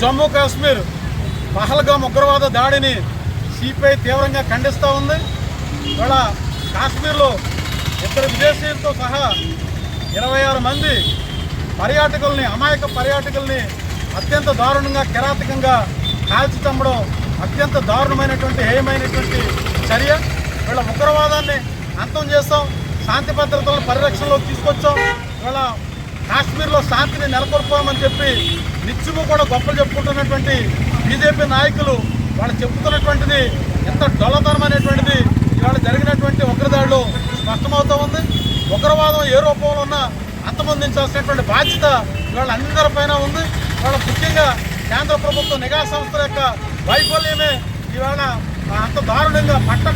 జమ్మూ కాశ్మీర్ పహల్గాం ఉగ్రవాద దాడిని సిపిఐ తీవ్రంగా ఖండిస్తూ ఉంది. ఇవాళ కాశ్మీర్లో ఇద్దరు విదేశీయులతో సహా ఇరవై ఆరు మంది పర్యాటకుల్ని అమాయక పర్యాటకుల్ని అత్యంత దారుణంగా కిరాతకంగా కాల్చి తమ్మడం అత్యంత దారుణమైనటువంటి హేయమైనటువంటి చర్య. వీళ్ళ ఉగ్రవాదాన్ని అంతం చేస్తాం శాంతి భద్రతలను పరిరక్షణలోకి తీసుకొచ్చాం. ఇవాళ కాశ్మీర్లో శాంతిని నెలకొల్పామని చెప్పి నిత్యము కూడా గొప్పలు చెప్పుకుంటున్నటువంటి బీజేపీ నాయకులు వాళ్ళు చెబుతున్నటువంటిది ఎంత డొల్లతనం అనేటువంటిది ఇవాళ జరిగినటువంటి ఉగ్రదాడులు స్పష్టమవుతూ ఉంది. ఉగ్రవాదం ఏ రూపంలో ఉన్నా అంతమొందించాల్సినటువంటి బాధ్యత ఇవాళ అందరిపైన ఉంది. ఇవాళ ముఖ్యంగా కేంద్ర ప్రభుత్వ నిఘా సంస్థల యొక్క వైఫల్యమే ఇవాళ అంత దారుణంగా పట్ట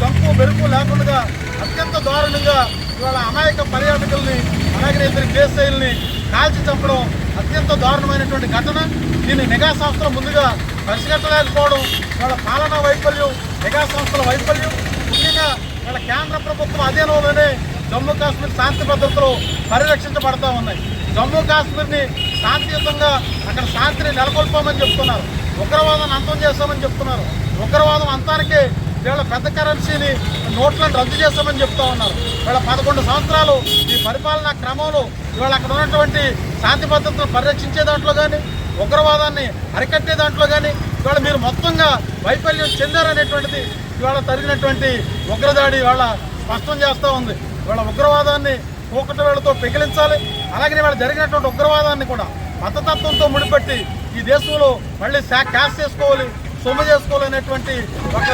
తంపు ఎలాంటి బెరుపు లేకుండా అత్యంత దారుణంగా ఇవాళ అమాయక పర్యాటకుల్ని అలాగే ఇద్దరు కేసీఐల్ని కాల్చి చంపడం అత్యంత దారుణమైనటువంటి ఘటన. దీన్ని నిఘా సంస్థలు ముందుగా పరిశీలించలేకపోవడం వాళ్ళ పాలనా వైఫల్యం నిఘా సంస్థల వైఫల్యం. ముఖ్యంగా వాళ్ళ కేంద్ర ప్రభుత్వం అధీనంలోనే జమ్మూ కాశ్మీర్ శాంతి భద్రతలు పరిరక్షించబడతా ఉన్నాయి. జమ్మూ కాశ్మీర్ని శాంతియుతంగా అక్కడ శాంతిని నెలకొల్పామని చెప్తున్నారు. ఉగ్రవాదాన్ని అంతం చేస్తామని చెప్తున్నారు. ఉగ్రవాదం అంతానికే వీళ్ళ పెద్ద కరెన్సీని నోట్లను రద్దు చేస్తామని చెప్తా ఉన్నారు. వీళ్ళ పదకొండు సంవత్సరాలు ఈ పరిపాలనా క్రమంలో ఇవాళ అక్కడ ఉన్నటువంటి శాంతి భద్రతను పరిరక్షించే దాంట్లో కానీ ఉగ్రవాదాన్ని అరికట్టే దాంట్లో కానీ ఇవాళ మీరు మొత్తంగా వైఫల్యం చెందారనేటువంటిది ఇవాళ జరిగినటువంటి ఉగ్రదాడి ఇవాళ స్పష్టం చేస్తూ ఉంది. ఇవాళ ఉగ్రవాదాన్ని కూకట వేళతో పెగిలించాలి అలాగే ఇవాళ జరిగినటువంటి ఉగ్రవాదాన్ని కూడా మతతత్వంతో ముడిపెట్టి ఈ దేశంలో మళ్ళీ క్యాష్ చేసుకోవాలి సొమ్ము చేసుకోవాలనేటువంటి ఒక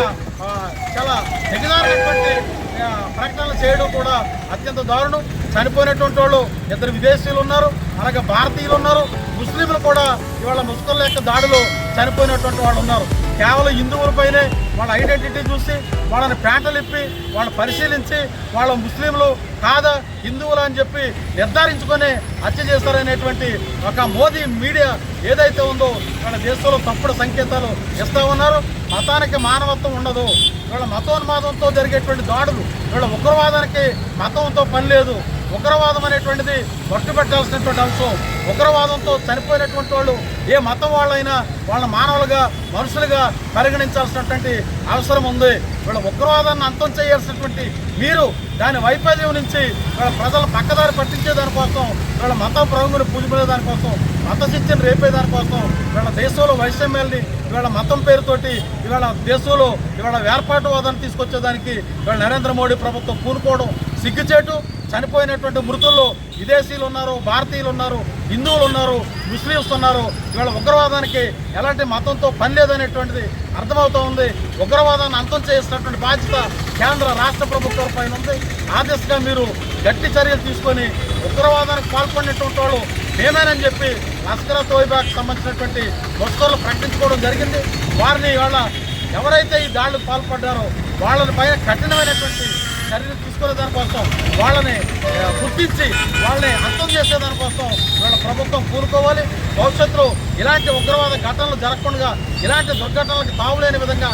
చాలా దిగజారినటువంటి ప్రకటనలు చేయడం కూడా అత్యంత దారుణం. చనిపోయినటువంటి వాళ్ళు ఇద్దరు విదేశీయులు ఉన్నారు అలాగే భారతీయులు ఉన్నారు. ముస్లింలు కూడా ఇవాళ ముస్లింల యొక్క దాడిలో చనిపోయినటువంటి వాళ్ళు ఉన్నారు. కేవలం హిందువులపైనే వాళ్ళ ఐడెంటిటీ చూసి వాళ్ళని పేటలు ఇప్పి వాళ్ళు పరిశీలించి వాళ్ళ ముస్లింలు కాదా హిందువులు అని చెప్పి నిర్ధారించుకొని హత్య చేస్తారనేటువంటి ఒక మోదీ మీడియా ఏదైతే ఉందో వాళ్ళ దేశంలో తప్పుడు సంకేతాలు ఇస్తూ ఉన్నారు. మతానికి మానవత్వం ఉండదు. వీళ్ళ మతోన్మాదంతో జరిగేటువంటి దాడులు వీళ్ళ ఉగ్రవాదానికి మతంతో పని లేదు. ఉగ్రవాదం అనేటువంటిది పట్టుబెట్టాల్సినటువంటి అంశం. ఉగ్రవాదంతో చనిపోయినటువంటి వాళ్ళు ఏ మతం వాళ్ళైనా వాళ్ళ మానవులుగా మనుషులుగా పరిగణించాల్సినటువంటి అవసరం ఉంది. వీళ్ళ ఉగ్రవాదాన్ని అంతం చేయాల్సినటువంటి మీరు దాని వైఫల్యం నుంచి వీళ్ళ ప్రజల పక్కదారి పట్టించే దానికోసం వీళ్ళ మత ప్రముఖులు పూజించే దానికోసం మత శిక్షణ రేపే దానికోసం వీళ్ళ దేశంలో వైషమ్యాల్ని ఇవాళ మతం పేరుతోటి ఇవాళ దేశంలో ఇవాళ వేర్పాటువాదాన్ని తీసుకొచ్చేదానికి ఇవాళ నరేంద్ర మోడీ ప్రభుత్వం పూనుకోవడం సిగ్గుచేటు. చనిపోయినటువంటి మృతుల్లో విదేశీయులు ఉన్నారు భారతీయులు ఉన్నారు హిందువులు ఉన్నారు ముస్లిమ్స్ ఉన్నారు. ఇవాళ ఉగ్రవాదానికి ఎలాంటి మతంతో పని లేదనేటువంటిది అర్థమవుతూ ఉంది. ఉగ్రవాదాన్ని అంతం చేసినటువంటి బాధ్యత కేంద్ర రాష్ట్ర ప్రభుత్వాల పైన ఉంది. ఆ దిశగా మీరు గట్టి చర్యలు తీసుకొని ఉగ్రవాదానికి పాల్పడినటువంటి వాళ్ళు మేమేనని చెప్పి లష్కర్ తోయిబాకి సంబంధించినటువంటి వస్తువులు ప్రకటించుకోవడం జరిగింది. వారిని ఇవాళ ఎవరైతే ఈ దాడులకు పాల్పడ్డారో వాళ్ళని పైన కఠినమైనటువంటి చర్యలు తీసుకునే దానికోసం వాళ్ళని గుర్తించి వాళ్ళని అంతం చేసే దానికోసం వాళ్ళ ప్రభుత్వం కూలుకోవాలి భవిష్యత్తులో ఇలాంటి ఉగ్రవాద ఘటనలు జరగకుండా ఇలాంటి దుర్ఘటనలకు తావులేని విధంగా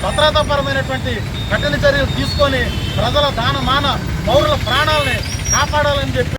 భద్రతాపరమైనటువంటి కఠిన చర్యలు తీసుకొని ప్రజల దాన మాన పౌరుల ప్రాణాలని కాపాడాలని చెప్పి